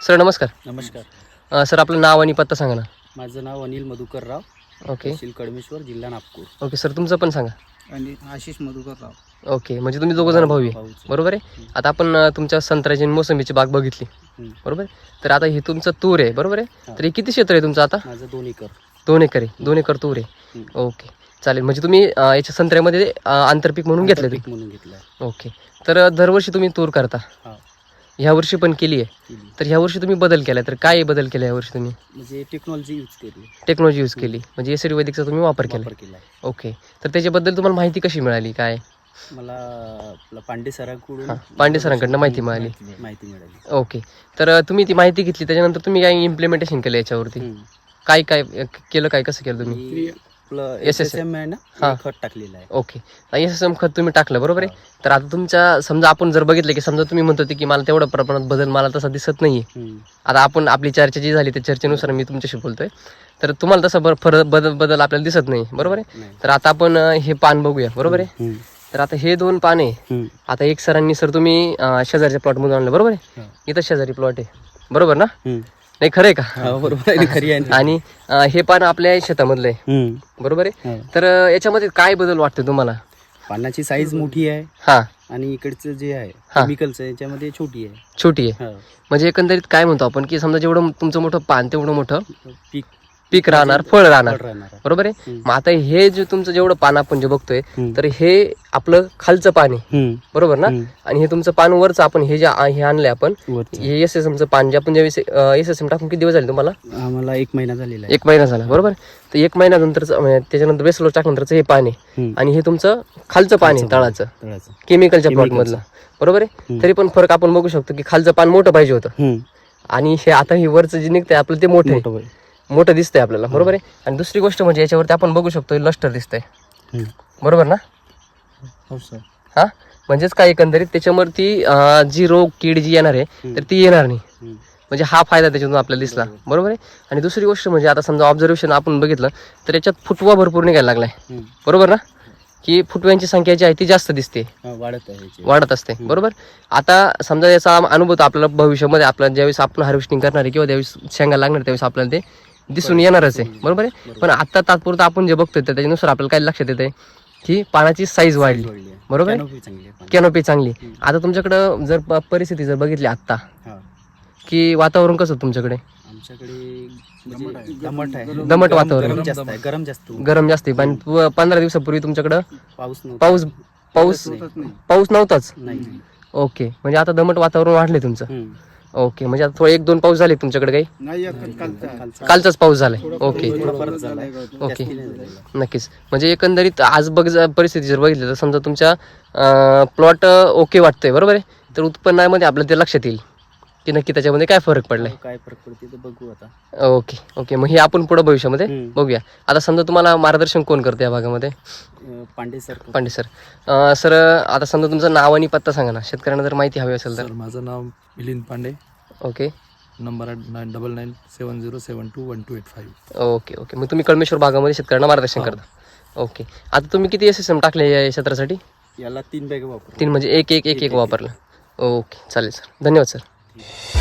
Sir नमस्कार. नमस्कार. अ, sir आपलं नाव आणि पत्ता सांगा ना. माझं नाव अनिल मधुकर राव. ओके. तहसील कडमेश्वर जिल्हा नागपूर. ओके सर तुमचं पण सांगा. आणि आशिष मधुकर राव. ओके म्हणजे तुम्ही दोघं जण भाऊ आहे. भाऊचं. बरोबर आहे? आता आपण अ, तुमच्या संत्र्याची आणि मोसंबीची बाग बघितली. हम्म. बरोबर आहे? तर आता हे तुमचं तूर आहे बरोबर आहे? हा. तर हे किती क्षेत्र आहे तुमचं आता? माझं दोन एकर. दोन एकर आहे. दोन एकर तूर आहे. हम्म. ओके. चालेल. म्हणजे तुम्ही अ, याच्या संत्र्यामध्ये अ, आंतरपीक म्हणून घेतलं पीक म्हणून घेतलं ते ओके. तर अ, दरवर्षी तुम्ही तूर करता? हा. ह्या वर्षी पण केली आहे. केली. तर ह्या वर्षी तुम्ही बदल केला तर काय बदल केला ह्या वर्षी तुम्ही? म्हणजे टेक्नॉलॉजी यूज केली. टेक्नॉलॉजी यूज केली. म्हणजे एस वैदिकचा तुम्ही वापर केला वापर केला ओके तर त्याच्याबद्दल तुम्हाला माहिती कशी मिळाली? काय? मला आपलं पांडे सरांकडून हा, पांडे सरांकडनं माहिती मिळाली. माहिती मिळाली. ओके तर अ, तुम्ही ती माहिती घेतली. त्याच्यानंतर तुम्ही काय इम्प्लिमेंटेशन केलं याच्यावरती? हम्म. काय काय अ, केलं काय कसं केलं तुम्ही? मी आपलं SSM. एस एम आहे ना. ते खत टाकलेलं आहे ओके एस एस एम खत तुम्ही टाकलं बरोबर आहे तर आता तुमच्या समजा आपण जर बघितलं की समजा तुम्ही म्हणतो की मला तेवढं प्रमाणात बदल मला तसा दिसत नाहीये. आता आपण आपली चर्चा जी झाली त्या चर्चेनुसार मी तुमच्याशी बोलतोय तर तुम्हाला तसा फरक बदल बदल आपल्याला दिसत नाही बरोबर आहे. तर आता आपण हे पान बघूया बरोबर आहे. तर आता हे दोन पान. आता एक सरांनी सर तुम्ही शेजारच्या प्लॉटमधून आणलं बरोबर आहे. इथं शेजारी प्लॉट आहे बरोबर ना. नाही खरं आहे का बरोबर आहे खरी आहे. आणि अ, हे पान आपल्या शेतामधलं आहे हम्म. बरोबर आहे हा. तर अ, याच्यामध्ये काय बदल वाटते तुम्हाला पानाची साईज मोठी आहे हा आणि इकडचं जे आहे हा. केमिकलचं याच्यामध्ये छोटी आहे छोटी आहे हा. म्हणजे एकंदरीत काय म्हणतो आपण की समजा जेवढं तुमचं मोठं पान तेवढं मोठं पीक पीक राहणार फळ राहणार. बरोबर आहे. मग आता हे जे तुमचं जेवढं पान आपण जे बघतोय. तर हे आपलं खालचं पान आहे. बरोबर ना. आणि हे तुमचं पान वरचं आपण हे जे आ- हे आणलंय आपण. हे एस एस एमचं पान जे आपण ज्यावेळेस एस एस एम टाकून किती दिवस झाले तुम्हाला आम्हाला एक महिना झालेला आहे एक महिना झाला बरोबर तर एक महिन्यानंतरचं म्हणजे त्याच्यानंतर बेसलो टाकल्यानंतरचं हे पान आहे हम्म. आणि हे तुमचं खालचं पान आहे तळाचं तळाचं. केमिकलच्या प्लॉट. मधलं बरोबर आहे. तरी पण फरक आपण बघू शकतो की खालचं पान मोठं पाहिजे होतं हम्म. आणि हे आता हे वरचं जे निघतंय आपलं ते मोठं आहे मोठं होईल. मोठं दिसतंय आपल्याला बरोबर आहे? आणि दुसरी गोष्ट म्हणजे याच्यावरती आपण बघू शकतो लष्टर दिसतंय. बरोबर ना? हो सर. हा? म्हणजेच काय एकंदरीत त्याच्यावरती जी रोग कीड जी येणार आहे तर ती येणार नाही. म्हणजे हा फायदा त्याच्यातून आपल्याला दिसला बरोबर. आहे? आणि दुसरी गोष्ट म्हणजे आता समजा ऑब्झर्वेशन आपण बघितलं तर याच्यात फुटवा भरपूर निघायला लागलाय. बरोबर ना? की फुटव्यांची संख्या जी आहे ती जास्त दिसते. हा, वाढत. वाढत असते बरोबर? आता समजा याचा अनुभव आपल्याला भविष्यामध्ये आपल्याला ज्यावेळेस आपण हार्वेस्टिंग करणार आहे किंवा ज्यावेळेस शेंगा लागणार त्यावेळेस आपल्याला ते दिसून येणारच आहे बरोबर आहे पण आता तात्पुरतं आपण जे बघतोय त्याच्यानुसार आपल्याला काय लक्षात येत आहे की पानाची साईज वाढली. बरोबर आहे? कॅनोपी चांगली आता तुमच्याकडं जर परिस्थिती जर बघितली आता. की वातावरण कसं होतं तुमच्याकडे आमच्याकडे म्हणजे दमट वातावरण. गरम जास्त गरम आहे. पण पंधरा दिवसापूर्वी तुमच्याकडं पाऊस. पाऊस पाऊस. पाऊस नव्हताच ओके म्हणजे आता दमट वातावरण वाढले तुमचं. ओके म्हणजे आता थोडे एक दोन पाऊस झाले तुमच्याकडे काही? कालचा कालचाच पाऊस झालाय. ओके. ओके. नक्कीच. म्हणजे एकंदरीत आज बघ परिस्थिती जर बघितली तर समजा तुमच्या प्लॉट ओके वाटतोय बरोबर आहे? तर उत्पन्नामध्ये आपलं ते लक्षात येईल. की नक्की त्याच्यामध्ये काय फरक पडलाय? काय फरक पडते ते बघू आता. Okay okay. मग हे आपण पुढे भविष्यामध्ये हम्म. बघूया. आता समजा तुम्हाला मार्गदर्शन कोण करते या भागामध्ये? अं, पांडे सर. पांडे सर. अं, सर आता समजा तुमचं नाव आणि पत्ता सांगा ना. शेतकऱ्यांना जर माहिती हवी असेल तर. सर माझं नाव Milind Pande. Okay. Number nine double nine seven zero seven two one two eight five okay okay. मग तुम्ही कळमेश्वर भागामध्ये शेतकऱ्यांना मार्गदर्शन करता. ओके. आता तुम्ही किती एस एस एम टाकले या क्षेत्रासाठी? याला तीन बॅग वापर तीन म्हणजे एक एक एक एक. वापरलं. ओके चालेल सर. धन्यवाद सर. Thank you.